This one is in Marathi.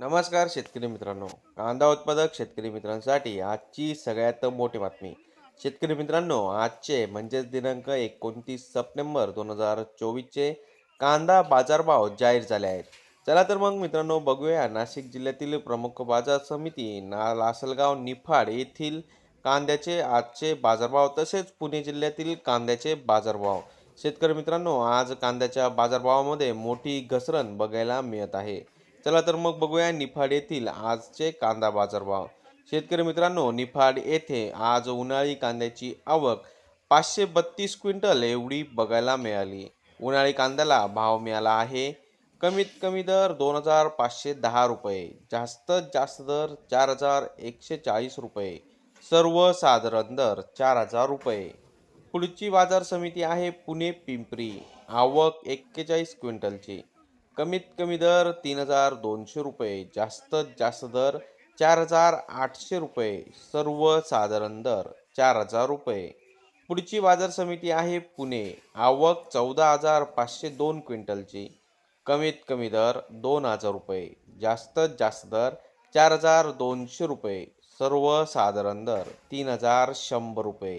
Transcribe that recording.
नमस्कार शेतकरी मित्रांनो. कांदा उत्पादक शेतकरी मित्रांसाठी आजची सगळ्यात मोठी बातमी. शेतकरी मित्रांनो आजचे म्हणजेच दिनांक एकोणतीस सप्टेंबर दोन हजार चोवीसचे कांदा बाजारभाव जाहीर झाले आहेत. चला तर मग मित्रांनो बघूया नाशिक जिल्ह्यातील प्रमुख बाजार समिती ना लासलगाव निफाड येथील कांद्याचे आजचे बाजारभाव तसेच पुणे जिल्ह्यातील कांद्याचे बाजारभाव. शेतकरी मित्रांनो आज कांद्याच्या बाजारभावामध्ये मोठी घसरण बघायला मिळत आहे. चला तर मग बघूया निफाड येथील आजचे कांदा बाजारभाव. शेतकरी मित्रांनो निफाड येथे आज उन्हाळी कांद्याची आवक पाचशे बत्तीस क्विंटल एवढी बघायला मिळाली. उन्हाळी कांद्याला भाव मिळाला आहे. कमीत कमी दर दोन हजार पाचशे दहा रुपये जास्तीत जास्त दर चार हजार एकशे चाळीस रुपये सर्वसाधारण दर चार हजार रुपये. पुढची बाजार समिती आहे पुणे पिंपरी आवक एक्केचाळीस क्विंटलची. कमीत कमी दर तीन हजार दोनशे रुपये जास्तीत जास्त दर चार हजार आठशे रुपये सर्वसाधारण दर चार हजार रुपये. पुढची बाजार समिती आहे पुणे. आवक चौदा हजार पाचशे दोन क्विंटलची. कमीत कमी दर दोन हजार रुपये जास्तीत जास्त दर चार हजार दोनशे रुपये सर्वसाधारण दर तीन हजार शंभर रुपये.